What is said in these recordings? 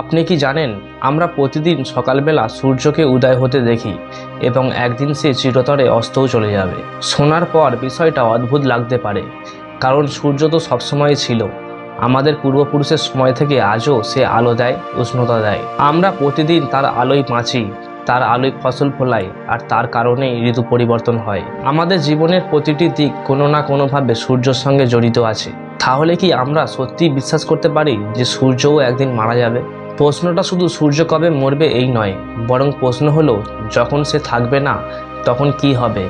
আপনি কি জানেন, আমরা প্রতিদিন সকালবেলা সূর্যকে উদয় হতে দেখি এবং একদিন সে চিরতরে অস্তও চলে যাবে। শোনার পর বিষয়টা অদ্ভুত লাগতে পারে, কারণ সূর্য তো সবসময় ছিল। আমাদের পূর্বপুরুষের সময় থেকে আজও সে আলো দেয়, উষ্ণতা দেয়। আমরা প্রতিদিন তার আলোয় বাঁচি, তার আলোয় ফসল ফলাই আর তার কারণেই ঋতু পরিবর্তন হয়। আমাদের জীবনের প্রতিটি দিক কোনো না কোনোভাবে সূর্যের সঙ্গে জড়িত আছে। তাহলে কি আমরা সত্যিই বিশ্বাস করতে পারি যে সূর্যও একদিন মারা যাবে? প্রশ্নটা শুধু সূর্য কবে মরবে এই নয়, বরং প্রশ্ন হলো, যখন সে থাকবে না, তখন কি হবে?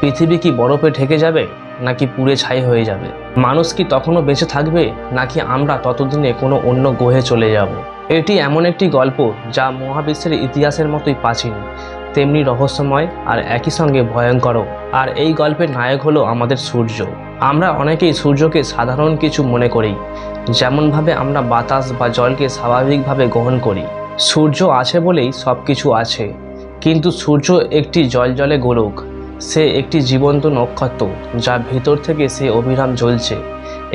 পৃথিবী কি বরফে ঢেকে যাবে, নাকি পুড়ে ছাই হয়ে যাবে? মানুষ কি তখনও বেঁচে থাকবে, নাকি আমরা ততদিনে কোনো অন্য গ্রহে চলে যাব? এটি এমন একটি গল্প যা মহাবিশ্বের ইতিহাসের মতোই প্রাচীন, তেমনি রহস্যময় আর একই সঙ্গে ভয়ঙ্করও। আর এই গল্পের নায়ক হলো আমাদের সূর্য। আমরা অনেকেই সূর্যকে সাধারণ কিছু মনে করি যেমনভাবে আমরা বাতাস বা জলকে স্বাভাবিকভাবে গ্রহণ করি। সূর্য আছে বলেই সব কিছু আছে, কিন্তু সূর্য একটি জলজলে গোলক। সে একটি জীবন্ত নক্ষত্র যা ভেতর থেকে সে অভিরাম জ্বলছে,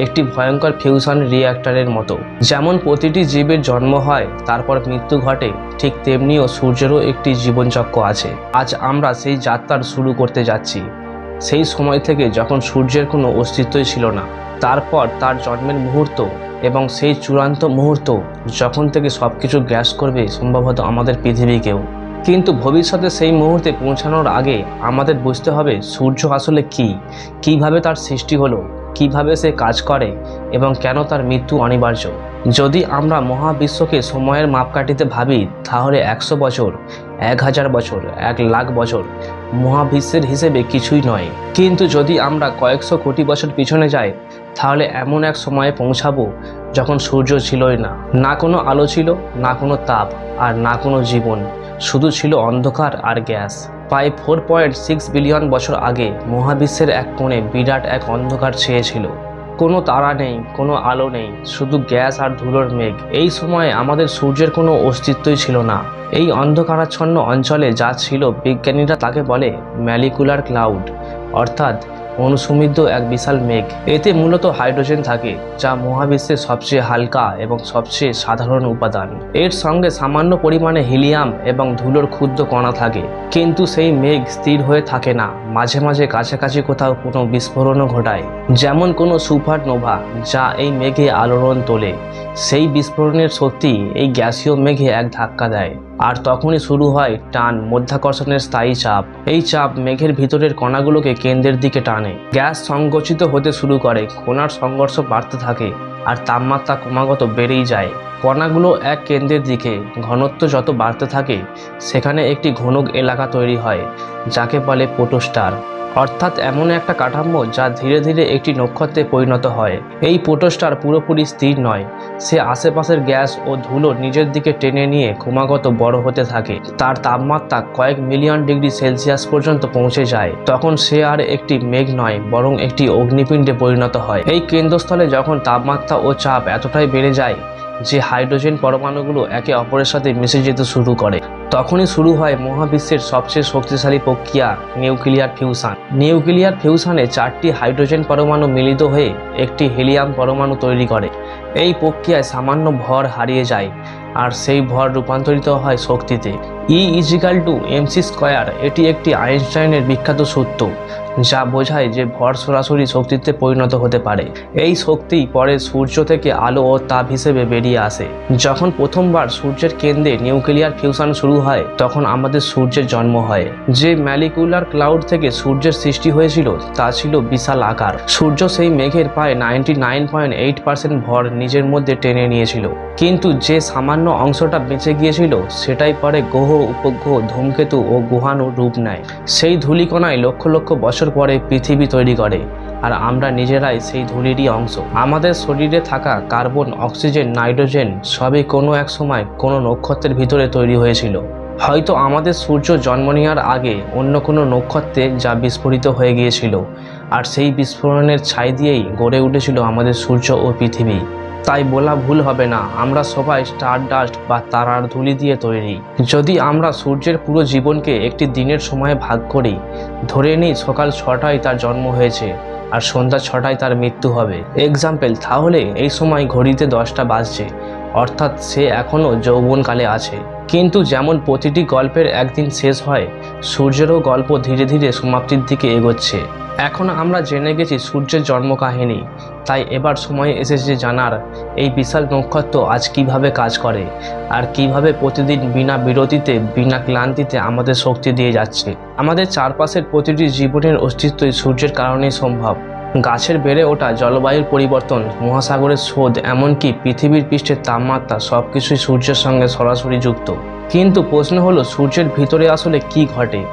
একটি ভয়ঙ্কর ফিউশন রিঅ্যাক্টরের মতো। যেমন প্রতিটি জীবের জন্ম হয়, তারপর মৃত্যু ঘটে, ঠিক তেমনিও সূর্যেরও একটি জীবনচক্র আছে। আজ আমরা সেই যাত্রার শুরু করতে যাচ্ছি। সেই সময় থেকে যখন সূর্যের কোনো অস্তিত্বই ছিল না। তারপর তার জন্মের মুহূর্ত এবং সেই চূড়ান্ত মুহূর্ত যখন থেকে সব কিছু গ্যাস করবে সম্ভবত আমাদের পৃথিবীকেও কিন্তু ভবিষ্যতে সেই মুহূর্তে পৌঁছানোর আগে আমাদের বুঝতে হবে সূর্য আসলে কি, কীভাবে তার সৃষ্টি হলো, কীভাবে সে কাজ করে এবং কেন তার মৃত্যু অনিবার্য। যদি আমরা মহাবিশ্বকে সময়ের মাপকাঠিতে ভাবি, তাহলে একশো বছর, এক হাজার বছর, এক লাখ বছর মহাবিশ্বের হিসেবে কিছুই নয়। কিন্তু যদি আমরা কয়েকশো কোটি বছর পিছনে যাই তাহলে এমন এক সময়ে পৌঁছাবো যখন সূর্য ছিলই না। না কোনো আলো ছিল, না কোনো তাপ, আর না কোনো জীবন। শুধু ছিল অন্ধকার আর গ্যাস। প্রায় ফোর পয়েন্ট সিক্স বিলিয়ন বছর আগে মহাবিশ্বের এক কোণে বিরাট এক অন্ধকার ছেয়েছিল। কোনো তারা নেই, কোনো আলো নেই, শুধু গ্যাস আর ধুলোর মেঘ। এই সময়ে আমাদের সূর্যের কোনো অস্তিত্বই ছিল না। এই অন্ধকারাচ্ছন্ন অঞ্চলে যা ছিল, বিজ্ঞানীরা তাকে বলে ম্যালিকুলার ক্লাউড। অর্থাৎ অনুসমৃদ্ধ এক বিশাল মেঘ। এতে মূলত হাইড্রোজেন থাকে, যা মহাবিশ্বের সবচেয়ে হালকা এবং সবচেয়ে সাধারণ উপাদান। এর সঙ্গে সামান্য পরিমাণে হিলিয়াম এবং ধুলোর ক্ষুদ্র কণা থাকে, কিন্তু সেই মেঘ স্থির হয়ে থাকে না। মাঝে মাঝে কাছাকাছি কোথাও কোনো বিস্ফোরণও ঘটায়। যেমন কোনো সুপার নোভা যা এই মেঘে আলোড়ন তোলে। সেই বিস্ফোরণের শক্তি এই গ্যাসীয় মেঘে এক ধাক্কা দেয়। আর তখনই শুরু হয় টান, মধ্যাকর্ষণের স্থায়ী চাপ। এই চাপ মেঘের ভিতরের কণাগুলোকে কেন্দ্রের দিকে টানে। গ্যাস সংগঠিত হতে শুরু করে, কোনার সংঘর্ষ বাড়তে থাকে আর তাপমাত্রা ক্রমাগত বেড়েই যায়। কণাগুলো এক কেন্দ্রের দিকে, ঘনত্ব যত বাড়তে থাকে, সেখানে একটি ঘনক এলাকা তৈরি হয়, যাকে বলে পোটোস্টার। অর্থাৎ এমন একটা কাঠামো যা ধীরে ধীরে একটি নক্ষত্রে পরিণত হয়। এই পোটোস্টার পুরোপুরি স্থির নয়। সে আশেপাশের গ্যাস ও ধুলো নিজের দিকে টেনে নিয়ে ক্রমাগত বড় হতে থাকে। তার তাপমাত্রা কয়েক মিলিয়ন ডিগ্রি সেলসিয়াস পর্যন্ত পৌঁছে যায়। তখন সে আর একটি মেঘ নয়, বরং একটি অগ্নিপিণ্ডে পরিণত হয়। এই কেন্দ্রস্থলে যখন তাপমাত্রা ও চাপ এতটাই বেড়ে যায় যে হাইড্রোজেন পরমাণুগুলো একে অপরের সাথে মিশে যেতে শুরু করে। তখনই শুরু হয় মহাবিশ্বের সবচেয়ে শক্তিশালী প্রক্রিয়া, নিউক্লিয়ার ফিউশন। নিউক্লিয়ার ফিউশনে চারটি হাইড্রোজেন পরমাণু মিলিত হয়ে একটি হিলিয়াম পরমাণু তৈরি করে। এই প্রক্রিয়ায় সামান্য ভর হারিয়ে যায়, আর সেই ভর রূপান্তরিত হয় শক্তিতে। E equal to MC square এটি একটি আইনস্টাইনের বিখ্যাত সূত্র, যা বোঝায় যে ভর সরাসরি শক্তিতে পরিণত হতে পারে। এই শক্তি পরে সূর্য থেকে আলো ও তাপ হিসেবে বেরিয়ে আসে। যখন প্রথমবার সূর্যের কেন্দ্রে নিউক্লিয়ার ফিউশন শুরু হয়, তখন আমাদের সূর্যের জন্ম হয়। যে ম্যালিকুলার ক্লাউড থেকে সূর্যের সৃষ্টি হয়েছিল, তা ছিল বিশাল আকার। সূর্য সেই মেঘের প্রায় ninety nine point eight percent ভর নিজের মধ্যে টেনে নিয়েছিল। কিন্তু যে সামান্য অংশটা বেঁচে গিয়েছিল, সেটাই পরে গ্রহ উপগ্রহ, ধূমকেতু ও গুহাণু রূপ নেয়। সেই ধূলিকণায় লক্ষ লক্ষ বছর পরে পৃথিবী তৈরি করে, আর আমরা নিজেরাই সেই ধূলিরই অংশ। আমাদের শরীরে থাকা কার্বন, অক্সিজেন, নাইট্রোজেন সবই কোনো এক সময় কোনো নক্ষত্রের ভিতরে তৈরি হয়েছিল। হয়তো আমাদের সূর্য জন্ম নেওয়ার আগে অন্য কোনো নক্ষত্রে যা বিস্ফোরিত হয়ে গিয়েছিল, আর সেই বিস্ফোরণের ছাই দিয়েই গড়ে উঠেছিল আমাদের সূর্য ও পৃথিবী। তাই বলা ভুল হবে না। আমরা সবাই স্টার ডাস্ট বা তারার ধুলি দিয়ে তৈরি। যদি আমরা সূর্যের পুরো জীবনকে একটি দিনের সময়ে ভাগ করি, ধরে নিই সকাল ছটায় তার জন্ম হয়েছে আর সন্ধ্যা ছটায় তার মৃত্যু হবে। এক্সাম্পল তাহলে এই সময় ঘড়িতে দশটা বাজছে, অর্থাৎ সে এখনও যৌবনকালে আছে। কিন্তু যেমন প্রতিটি গল্পের একদিন শেষ হয়, সূর্যেরও গল্প ধীরে ধীরে সমাপ্তির দিকে এগোচ্ছে। এখন আমরা জেনে গেছি সূর্যের জন্ম কাহিনী তাই এবার সময় এসেছে জানার। এই বিশাল নক্ষত্র আজ কীভাবে কাজ করে? আর কীভাবে প্রতিদিন বিনা বিরতিতে, বিনা ক্লান্তিতে আমাদের শক্তি দিয়ে যাচ্ছে? আমাদের চারপাশের প্রতিটি জীবনের অস্তিত্বই সূর্যের কারণেই সম্ভব। গাছের বেড়ে ওঠা জলবায়ুর পরিবর্তন, মহাসাগরের স্রোত, এমনকি পৃথিবীর পৃষ্ঠের তাপমাত্রা সব কিছুই সূর্যের সঙ্গে সরাসরি যুক্ত। কিন্তু প্রশ্ন হলো, সূর্যের ভিতরে আসলে কি ঘটে?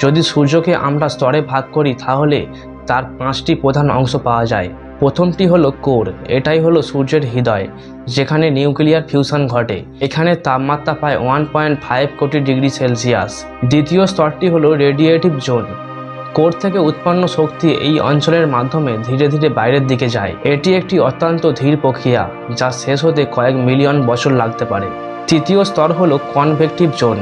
যদি সূর্যকে আমরা স্তরে ভাগ করি, তাহলে তার পাঁচটি প্রধান অংশ পাওয়া যায়। প্রথমটি হলো কোর, এটাই হলো সূর্যের হৃদয়, যেখানে নিউক্লিয়ার ফিউশন ঘটে। এখানে তাপমাত্রা প্রায় ওয়ান পয়েন্ট ফাইভ কোটি ডিগ্রি সেলসিয়াস। দ্বিতীয় স্তরটি হলো রেডিয়েটিভ জোন। কোর থেকে উৎপন্ন শক্তি এই অঞ্চলের মাধ্যমে ধীরে ধীরে বাইরের দিকে যায়। এটি একটি অত্যন্ত ধীর প্রক্রিয়া, যা শেষ হতে কয়েক মিলিয়ন বছর লাগতে পারে। তৃতীয় স্তর হলো কনভেকটিভ জোন,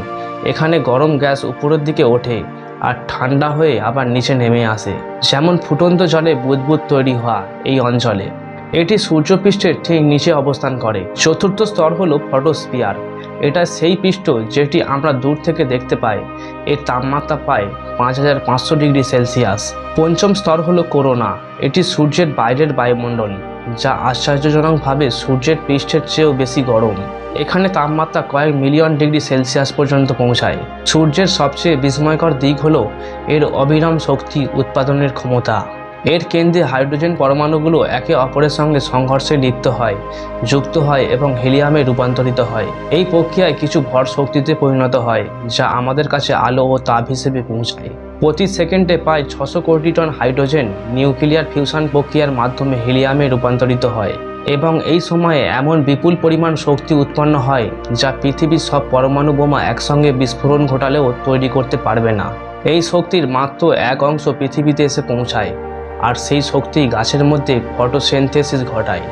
এখানে গরম গ্যাস উপরের দিকে ওঠে। আর ঠান্ডা হয়ে আবার নিচে নেমে আসে। যেমন ফুটন্ত জলে বুদবুদ তৈরি হওয়া এই অঞ্চলে। এটি সূর্যপৃষ্ঠের ঠিক নিচে অবস্থান করে। চতুর্থ স্তর হলো ফটোস্পিয়ার এটা সেই পৃষ্ঠ যেটি আমরা দূর থেকে দেখতে পাই। এর তাপমাত্রা পায় পাঁচ হাজার পাঁচশো ডিগ্রি সেলসিয়াস। পঞ্চম স্তর হলো করোনা। এটি সূর্যের বাইরের বায়ুমণ্ডল। যা আশ্চর্যজনকভাবে সূর্যের পৃষ্ঠের চেয়েও বেশি গরম। এখানে তাপমাত্রা কয়েক মিলিয়ন ডিগ্রি সেলসিয়াস পর্যন্ত পৌঁছায়। সূর্যের সবচেয়ে বিস্ময়কর দিক হলো এর অবিরাম শক্তি উৎপাদনের ক্ষমতা। এর কেন্দ্রে হাইড্রোজেন পরমাণুগুলো একে অপরের সঙ্গে সংঘর্ষে লিপ্ত হয়, যুক্ত হয় এবং হিলিয়ামে রূপান্তরিত হয়। এই প্রক্রিয়ায় কিছু ভর শক্তিতে পরিণত হয়, যা আমাদের কাছে আলো ও তাপ হিসেবে পৌঁছায়। প্রতি সেকেন্ডে প্রায় ছশো কোটি টন হাইড্রোজেন নিউক্লিয়ার ফিউশন প্রক্রিয়ার মাধ্যমে হিলিয়ামে রূপান্তরিত হয় এবং এই সময়ে এমন বিপুল পরিমাণ শক্তি উৎপন্ন হয় যা পৃথিবীর সব পরমাণু বোমা একসঙ্গে বিস্ফোরণ ঘটালেও তৈরি করতে পারবে না। এই শক্তির মাত্র এক অংশ পৃথিবীতে এসে পৌঁছায় আর সেই শক্তি গাছের মধ্যে ফটোসিনথেসিস ঘটায়,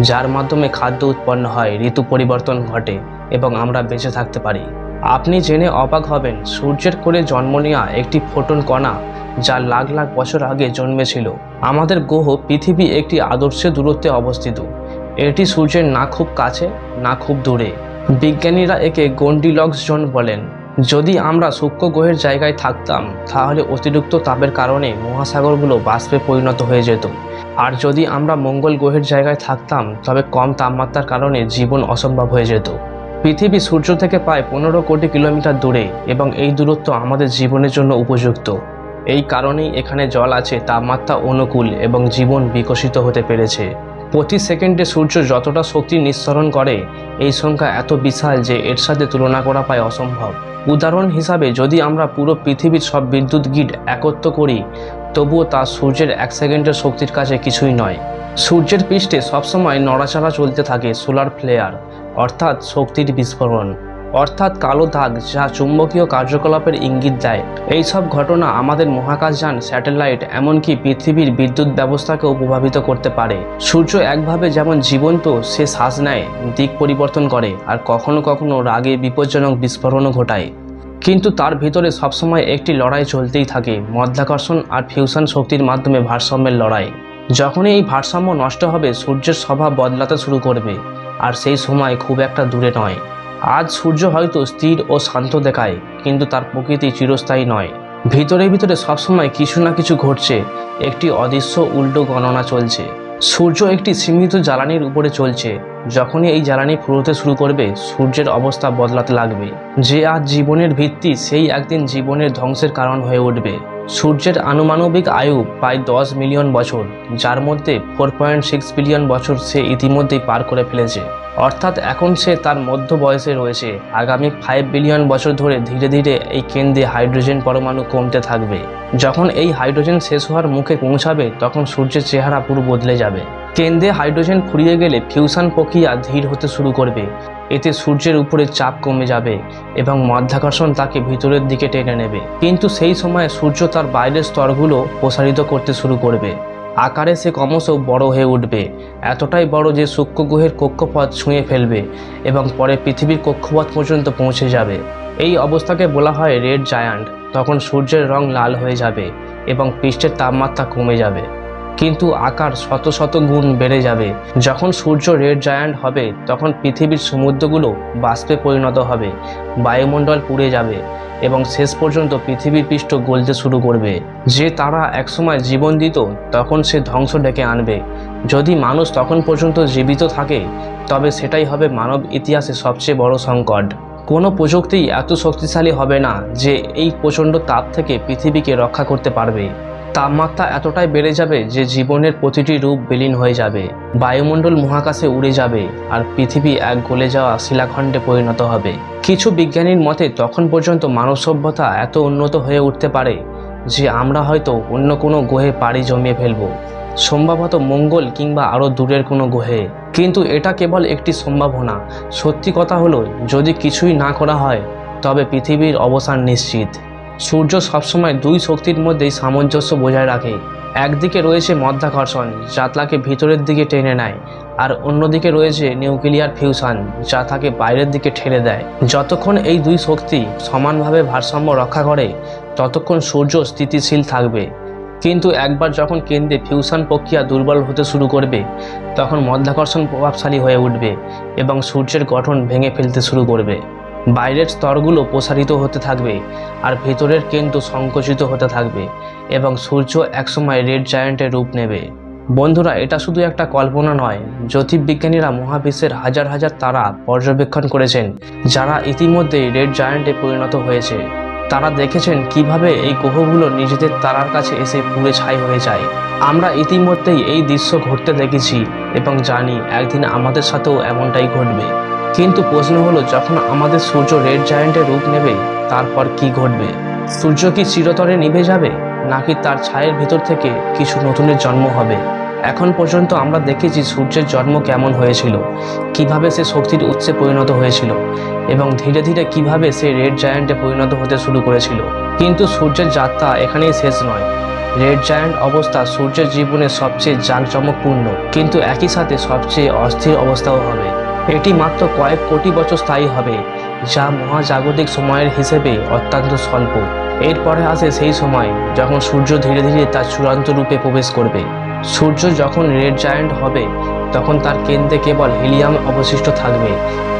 যার মাধ্যমে খাদ্য উৎপন্ন হয়, ঋতু পরিবর্তন ঘটে এবং আমরা বেঁচে থাকতে পারি। আপনি জেনে অবাক হবেন, সূর্যের কোলে জন্ম নেওয়া একটি ফোটন কণা যা লাখ লাখ বছর আগে জন্মেছিল। আমাদের গ্রহ পৃথিবী একটি আদর্শ দূরত্বে অবস্থিত। এটি সূর্যের না খুব কাছে, না খুব দূরে। বিজ্ঞানীরা একে গন্ডিলক্স জোন বলেন। যদি আমরা সূক্ষ্ম গ্রহের জায়গায় থাকতাম, তাহলে অতিরিক্ত তাপের কারণে মহাসাগরগুলো বাষ্পে পরিণত হয়ে যেত। আর যদি আমরা মঙ্গল গ্রহের জায়গায় থাকতাম, তবে কম তাপমাত্রার কারণে জীবন অসম্ভব হয়ে যেত। পৃথিবী সূর্য থেকে প্রায় পনেরো কোটি কিলোমিটার দূরে এবং এই দূরত্ব আমাদের জীবনের জন্য উপযুক্ত। এই কারণেই এখানে জল আছে, তাপমাত্রা অনুকূল এবং জীবন বিকশিত হতে পেরেছে। প্রতি সেকেন্ডে সূর্য যতটা শক্তি নিঃসরণ করে, এই সংখ্যা এত বিশাল যে এর সাথে তুলনা করা প্রায় অসম্ভব। উদাহরণ হিসাবে, যদি আমরা পুরো পৃথিবীর সব বিদ্যুৎ গ্রিড একত্র করি, তবুও তা সূর্যের এক সেকেন্ডের শক্তির কাছে কিছুই নয়। সূর্যের পৃষ্ঠে সবসময় নড়াচড়া চলতে থাকে সোলার ফ্লেয়ার অর্থাৎ শক্তির বিস্ফোরণ, অর্থাৎ কালো দাগ যা চুম্বকীয় কার্যকলাপের ইঙ্গিত দেয়। এই সব ঘটনা আমাদের মহাকাশযান, স্যাটেলাইট, এমনকি পৃথিবীর বিদ্যুৎ ব্যবস্থাকেও প্রভাবিত করতে পারে। সূর্য একভাবে যেমন জীবন্ত, সে শ্বাস নেয়, দিক পরিবর্তন করে, আর কখনো কখনো রাগে বিপজ্জনক বিস্ফোরণও ঘটায়। কিন্তু তার ভিতরে সবসময় একটি লড়াই চলতেই থাকে, মধ্যাকর্ষণ আর ফিউশন শক্তির মাধ্যমে ভারসাম্যের লড়াই। যখনই এই ভারসাম্য নষ্ট হবে, সূর্যের স্বভাব বদলাতে শুরু করবে। আর সেই সময় খুব একটা দূরে নয়। আজ সূর্য হয়তো স্থির ও শান্ত দেখায়, কিন্তু তার প্রকৃতি চিরস্থায়ী নয়। ভিতরে ভিতরে সবসময় কিছু না কিছু ঘটছে, একটি অদৃশ্য উল্টো গণনা চলছে। সূর্য একটি সীমিত জ্বালানির উপরে চলছে। যখনই এই জ্বালানি ফুরোতে শুরু করবে, সূর্যের অবস্থা বদলাতে লাগবে। যে আজ জীবনের ভিত্তি, সেই একদিন জীবনের ধ্বংসের কারণ হয়ে উঠবে। সূর্যের আনুমানবিক আয়ু প্রায় দশ মিলিয়ন বছর, যার মধ্যে ফোর পয়েন্ট সিক্স বিলিয়ন বছর সে ইতিমধ্যেই পার করে ফেলেছে। অর্থাৎ এখন সে তার মধ্য বয়সে রয়েছে। আগামী ফাইভ বিলিয়ন বছর ধরে ধীরে ধীরে এই কেন্দ্রে হাইড্রোজেন পরমাণু কমতে থাকবে। যখন এই হাইড্রোজেন শেষ হওয়ার মুখে পৌঁছাবে, তখন সূর্যের চেহারা পুরো বদলে যাবে। কেন্দ্রে হাইড্রোজেন ফুরিয়ে গেলে ফিউশন প্রক্রিয়া ধীর হতে শুরু করবে। এতে সূর্যের উপরে চাপ কমে যাবে এবং মাধ্যাকর্ষণ তাকে ভিতরের দিকে টেনে নেবে। কিন্তু সেই সময় সূর্য তার বাইরের স্তরগুলো প্রসারিত করতে শুরু করবে। আকারে সে ক্রমশ বড় হয়ে উঠবে। এতটাই বড় যে সূক্ষ্ম গ্রহের কক্ষপথ ছুঁয়ে ফেলবে এবং পরে পৃথিবীর কক্ষপথ পর্যন্ত পৌঁছে যাবে। এই অবস্থাকে বলা হয় রেড জায়ান্ট। তখন সূর্যের রং লাল হয়ে যাবে এবং পৃষ্ঠের তাপমাত্রা কমে যাবে। কিন্তু আকার শত শত গুণ বেড়ে যাবে। যখন সূর্য রেড জায়ান্ট হবে, তখন পৃথিবীর সমুদ্রগুলো বাষ্পে পরিণত হবে, বায়ুমণ্ডল পুড়ে যাবে এবং শেষ পর্যন্ত পৃথিবীর পৃষ্ঠ গলতে শুরু করবে। যে তারা একসময় জীবন দিত, তখন সে ধ্বংস ডেকে আনবে। যদি মানুষ তখন পর্যন্ত জীবিত থাকে, তবে সেটাই হবে মানব ইতিহাসে সবচেয়ে বড় সংকট। কোনো প্রযুক্তিই এত শক্তিশালী হবে না যে এই প্রচণ্ড তাপ থেকে পৃথিবীকে রক্ষা করতে পারবে। তাপমাত্রা এতটাই বেড়ে যাবে যে জীবনের প্রতিটি রূপ বিলীন হয়ে যাবে, বায়ুমণ্ডল মহাকাশে উড়ে যাবে আর পৃথিবী এক গলে যাওয়া শিলাখণ্ডে পরিণত হবে। কিছু বিজ্ঞানীর মতে, তখন পর্যন্ত মানব সভ্যতা এত উন্নত হয়ে উঠতে পারে যে আমরা হয়তো অন্য কোনো গ্রহে পাড়ি জমিয়ে ফেলব। সম্ভবত মঙ্গল কিংবা আরও দূরের কোনো গ্রহে কিন্তু এটা কেবল একটি সম্ভাবনা। সত্যি কথা হলো, যদি কিছুই না করা হয়, তবে পৃথিবীর অবসান নিশ্চিত। সূর্য সবসময় দুই শক্তির মধ্যেই সামঞ্জস্য বজায় রাখে। একদিকে রয়েছে মধ্যাকর্ষণ, যা তাকে ভিতরের দিকে টেনে নেয়, আর অন্যদিকে রয়েছে নিউক্লিয়ার ফিউশন, যা তাকে বাইরের দিকে ঠেলে দেয়। যতক্ষণ এই দুই শক্তি সমানভাবে ভারসাম্য রক্ষা করে, ততক্ষণ সূর্য স্থিতিশীল থাকবে। কিন্তু একবার যখন কেন্দ্রে ফিউশন প্রক্রিয়া দুর্বল হতে শুরু করবে, তখন মধ্যাকর্ষণ প্রভাবশালী হয়ে উঠবে এবং সূর্যের গঠন ভেঙে ফেলতে শুরু করবে। বাইরের স্তরগুলো প্রসারিত হতে থাকবে আর ভেতরের কেন্দ্র সংকুচিত হতে থাকবে এবং সূর্য একসময় রেড জায়ান্টের রূপ নেবে। বন্ধুরা, এটা শুধু একটা কল্পনা নয়, জ্যোতির্বিজ্ঞানীরা মহাবিশ্বের হাজার হাজার তারা পর্যবেক্ষণ করেছেন, যারা ইতিমধ্যেই রেড জায়ান্টে পরিণত হয়েছে। তারা দেখেছেন কীভাবে এই গ্রহগুলো নিজেদের তারার কাছে এসে পুড়ে ছাই হয়ে যায়। আমরা ইতিমধ্যেই এই দৃশ্য ঘটতে দেখেছি এবং জানি একদিন আমাদের সাথেও এমনটাই ঘটবে। কিন্তু প্রশ্ন হলো, যখন আমাদের সূর্য রেড জায়ান্টের রূপ নেবে, তারপর কি ঘটবে? সূর্য কি চিরতরে নিভে যাবে, নাকি তার ছায়ের ভিতর থেকে কিছু নতুনের জন্ম হবে? এখন পর্যন্ত আমরা দেখেছি সূর্যের জন্ম কেমন হয়েছিল, কীভাবে সে শক্তির উৎসে পরিণত হয়েছিল, এবং ধীরে ধীরে কীভাবে সে রেড জায়ান্টে পরিণত হতে শুরু করেছিল। কিন্তু সূর্যের যাত্রা এখানেই শেষ নয়। রেড জায়ান্ট অবস্থা সূর্যের জীবনে সবচেয়ে জাঁকজমকপূর্ণ, কিন্তু একই সাথে সবচেয়ে অস্থির অবস্থাও হবে। এটি মাত্র কয়েক কোটি বছর স্থায়ী হবে, যা মহাজাগতিক সময়ের হিসেবে অত্যন্ত স্বল্প। এরপরে আসে সেই সময় যখন সূর্য ধীরে ধীরে তার চূড়ান্ত রূপে প্রবেশ করবে। সূর্য যখন রেড জায়ান্ট হবে, তখন তার কেন্দ্রে কেবল হিলিয়াম অবশিষ্ট থাকবে,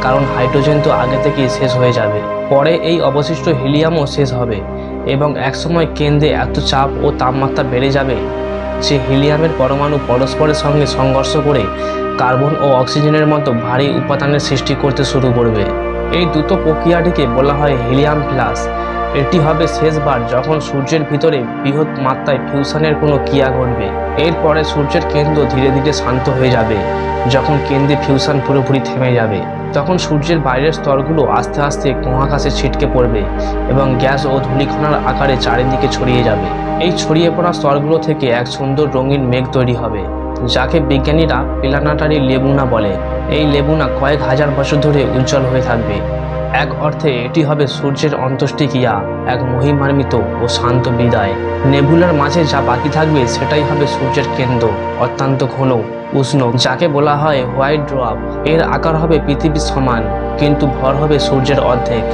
কারণ হাইড্রোজেন তো আগে থেকেই শেষ হয়ে যাবে। পরে এই অবশিষ্ট হিলিয়ামও শেষ হবে, এবং একসময় কেন্দ্রে এত চাপ ও তাপমাত্রা বেড়ে যাবে যে হিলিয়ামের পরমাণু পরস্পরের সঙ্গে সংঘর্ষ করে কার্বন ও অক্সিজেনের মতো ভারী উপাদানের সৃষ্টি করতে শুরু করবে। এই দ্রুত প্রক্রিয়াটিকে বলা হয় হিলিয়াম প্লাস এটি হবে শেষবার যখন সূর্যের ভিতরে বৃহৎ মাত্রায় ফিউশনের কোনো ক্রিয়া ঘটবে। এরপরে সূর্যের কেন্দ্র ধীরে ধীরে শান্ত হয়ে যাবে। যখন কেন্দ্রে ফিউশন পুরোপুরি থেমে যাবে, তখন সূর্যের বাইরের স্তরগুলো আস্তে আস্তে মহাকাশে ছিটকে পড়বে এবং গ্যাস ও ধূলিকণার আকারে চারিদিকে ছড়িয়ে যাবে। এই ছড়িয়ে পড়া স্তরগুলো থেকে এক সুন্দর রঙিন মেঘ তৈরি হবে। যাকে বিজ্ঞানীরা প্ল্যানাটারি লেবুনা বলে। এই লেবুনা কয়েক হাজার বছর ধরে উজ্জ্বল হয়ে থাকবে। এক অর্থে এটি হবে সূর্যের অন্ত্যেষ্টিক্রিয়া, এক মহিমান্বিত ও শান্ত বিদায়। নেবুলার মাঝে যা বাকি থাকবে সেটাই হবে সূর্যের কেন্দ্র, অত্যন্ত ঘন। উষ্ণ, যাকে বলা হয় হোয়াইট ড্রপ। এর আকার হবে পৃথিবীর সমান, কিন্তু ভর হবে সূর্যের অর্ধেক।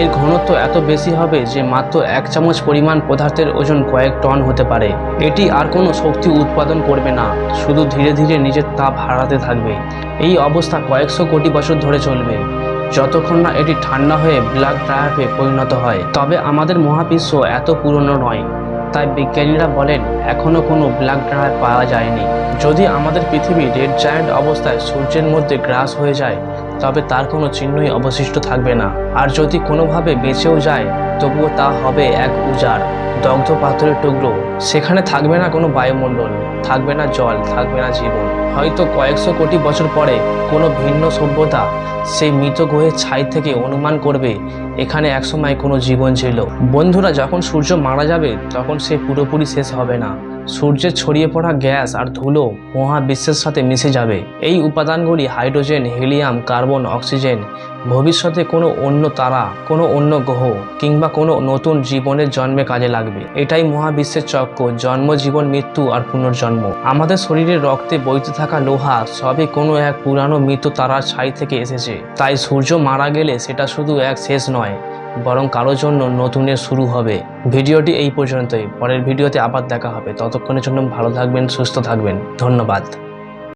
এর ঘনত্ব এত বেশি হবে যে মাত্র এক চামচ পরিমাণ পদার্থের ওজন কয়েক টন হতে পারে। এটি আর কোনো শক্তি উৎপাদন করবে না, শুধু ধীরে ধীরে নিজের তাপ হারাতে থাকবে। এই অবস্থা কয়েকশো কোটি বছর ধরে চলবে। যতক্ষণ না এটি ঠান্ডা হয়ে ব্ল্যাক ড্রায়াফে পরিণত হয়। তবে আমাদের মহাবিশ্ব এত পুরনো নয়। তাই বিজ্ঞানীরা বলেন এখনও কোনো ব্ল্যাক ড্রায়ার পাওয়া যায়নি। যদি আমাদের পৃথিবী রেড জায়ান্ট অবস্থায় সূর্যের মধ্যে গ্রাস হয়ে যায় তবে তার কোনো চিহ্নই অবশিষ্ট থাকবে না। আর যদি কোনোভাবে বেঁচেও যায়, তবুও তা হবে এক উজাড়, দগ্ধ পাথরের টুকরো। সেখানে থাকবে না কোনো বায়ুমণ্ডল, থাকবে না জল, থাকবে না জীবন। হয়তো কয়েকশো কোটি বছর পরে কোনো ভিন্ন সভ্যতা সেই মৃত গ্রহের ছাই থেকে অনুমান করবে, এখানে একসময় কোনো জীবন ছিল। বন্ধুরা, যখন সূর্য মারা যাবে, তখন সে পুরোপুরি শেষ হবে না। সূর্যের ছড়িয়ে পড়া গ্যাস আর ধুলো মহাবিশ্বের সাথে মিশে যাবে। এই উপাদানগুলি হাইড্রোজেন, হিলিয়াম, কার্বন, অক্সিজেন, ভবিষ্যতে কোনো অন্য তারা, কোনো অন্য গ্রহ কিংবা কোনো নতুন জীবনের জন্মে কাজে লাগবে। এটাই মহাবিশ্বের চক্র, জন্ম, জীবন, মৃত্যু আর পুনর্জন্ম। আমাদের শরীরের রক্তে বইতে থাকা লোহা সবই কোনো এক পুরানো মৃত তারার ছাই থেকে এসেছে। তাই সূর্য মারা গেলে সেটা শুধু এক শেষ নয় বরং কারোর জন্য নতুনের শুরু হবে। ভিডিওটি এই পর্যন্তই। পরের ভিডিওতে আবার দেখা হবে। ততক্ষণের জন্য ভালো থাকবেন, সুস্থ থাকবেন। ধন্যবাদ।